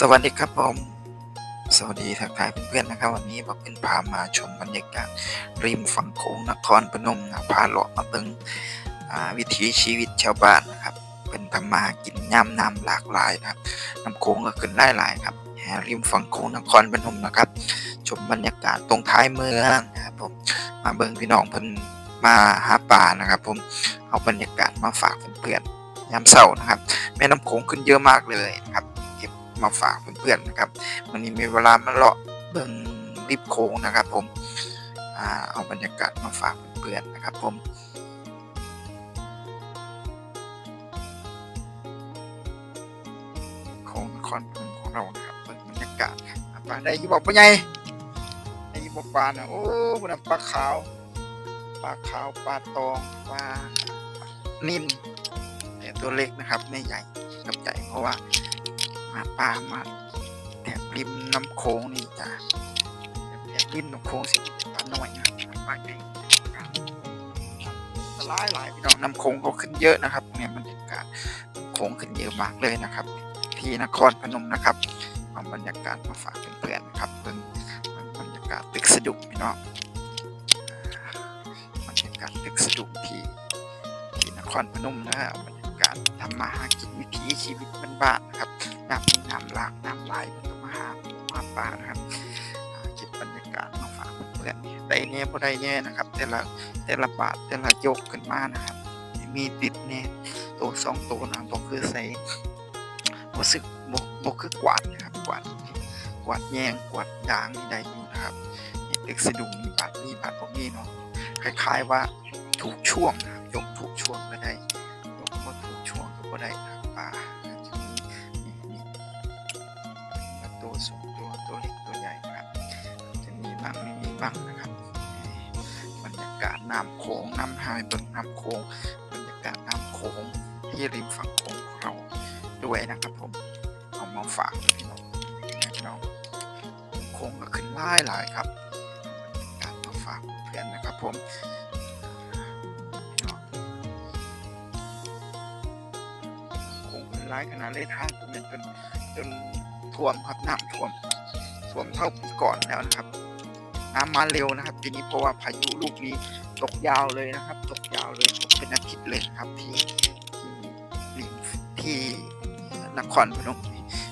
สวัสดีครับผม สวัสดีทักทายเพื่อนๆนะครับ วันนี้บอกเป็นพามาชมบรรยากาศริมฝั่งโขงนครพนมนะพาเลาะมาเบิ่งวิถีชีวิตชาวบ้านนะครับ เป็นทำมากินย่ำน้ำหลากหลายนะครับน้ำโขงก็ขึ้นได้หลายครับแห่ริมฝั่งโขงนครพนมนะครับ ชมบรรยากาศตรงท้ายเมืองนะครับผมมาเบิ่งพี่น้องเพิ่นมาหาป่านะครับ ผมเอาบรรยากาศมาฝากเพื่อนๆยามเช้านะครับ แม่น้ำโขงขึ้นเยอะมากเลยนะครับ มาฝากเพื่อนๆนะครับวันนี้มีเวลามาเลาะเบิ่งริบโขงนะครับผมอเอาบรรยากาศมาฝากเพื่อนๆนะครับผมโขงนครพนมของเรานะครับเบิ่งบรรยากาศปลาได้ยี่บอกปะไงได้ยี่บอกปลานะโอ้คุณน่ะปลาขาวปลาขาวปลาตองปลานิ่มแต่ตัวเล็กนะครับไม่ใหญ่กับใหญ่เพราะว่า มาปลามาแถบริมน้ำโขงนี่จ้ะแถบริมน้ำโขงสิปลาน้อยนะปลาใหญ่หลายหลายพี่น้องน้ำโขงก็ขึ้นเยอะนะครับเนี่ยบรรยากาศโขงขึ้นเยอะมากเลยนะครับ ที่นครพนมนะครับเอาบรรยากาศมาฝากเพื่อนๆนะครับเป็นบรรยากาศตึกสะดุ้งพี่น้องบรรยากาศตึกสะดุ้งที่ที่นครพนมนะฮะบรรย กาศทำมาหากินวิถีชีวิตบ้านๆนะครับน้ำมีน้ำหลากน้ำไหลมันก็มาหามาป่านะครับอาเก็บบรรยากาศมาฝากเพื่อนได้เนี่ยพอได้เนี่ยนะครับ แต่ละแต่ละบาทแต่ละยกขึ้นมานะครับ มีติดเนี่ยตัวสองตัวนะบอกคือใส่บสึกบกบกคือกวาดนะครับกวาดกวาดแยงกวาดยางนี่ได้อยู่นะครับนี่ตึกสะดุ้งมีบาทมีบาทพวกนี้เนาะคล้ายๆว่าถูกช่วงนะครับยกถูกช่วงก็ได้ ยกว่ถูกช่วงก็บ่ได้นะปลาจะมีนี่นี่ตัวสูงตัวตัวเล็กตัวใหญ่นะครับจะมีบ้างไม่มีบ้างนะครับบรรยากาศน้ำโขงน้ำหายบนน้ำโขงบรรยากาศน้ำโขงที่ริมฝั่งโขงของเราด้วยนะครับผมเอามาฝากพี่น้องพี่น้องโขงก็ขึ้นหลายหลายครับบรรยากาศมาฝากเพื่อนนะครับผม ร้ายขนาดเลยทางผมเนี่ยจนจนท่วมครับน้ำท่วมท่วมเท่าปีก่อนแล้วนะครับ น้ำมาเร็วนะครับทีนี้เพราะว่าพายุลูกนี้ตกยาวเลยนะครับ ตกยาวเลยเป็นอาทิตย์เลยครับที่ที่ที่นครพนม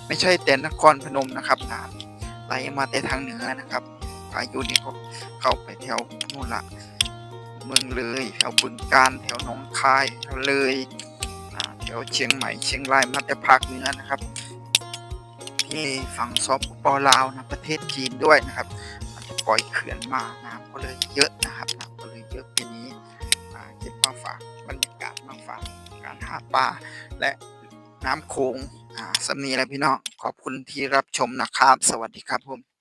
ไม่ใช่แต่นครพนมนะครับน้ำไหลมาแต่ทางเหนือนะครับพายุนี่ก็เข้าไปแถวนู่นละเมืองเลยแถวบึงการแถวหนองคายแถวเลย ถวเชียงใหม่เชียงรายมาแต่ภาคเหนือนะครับ ที่ฝั่งซอปปลาวนะประเทศจีนด้วยนะครับ มันจะปล่อยเขื่อนมาน้ำก็เลยเยอะนะครับน้ำก็เลยเยอะปีนี้เก็บมาฝากบรรยากาศมาฝากการหาปลาและน้ำโขงสำนีและพี่น้องขอบคุณที่รับชมนะครับ สวัสดีครับผม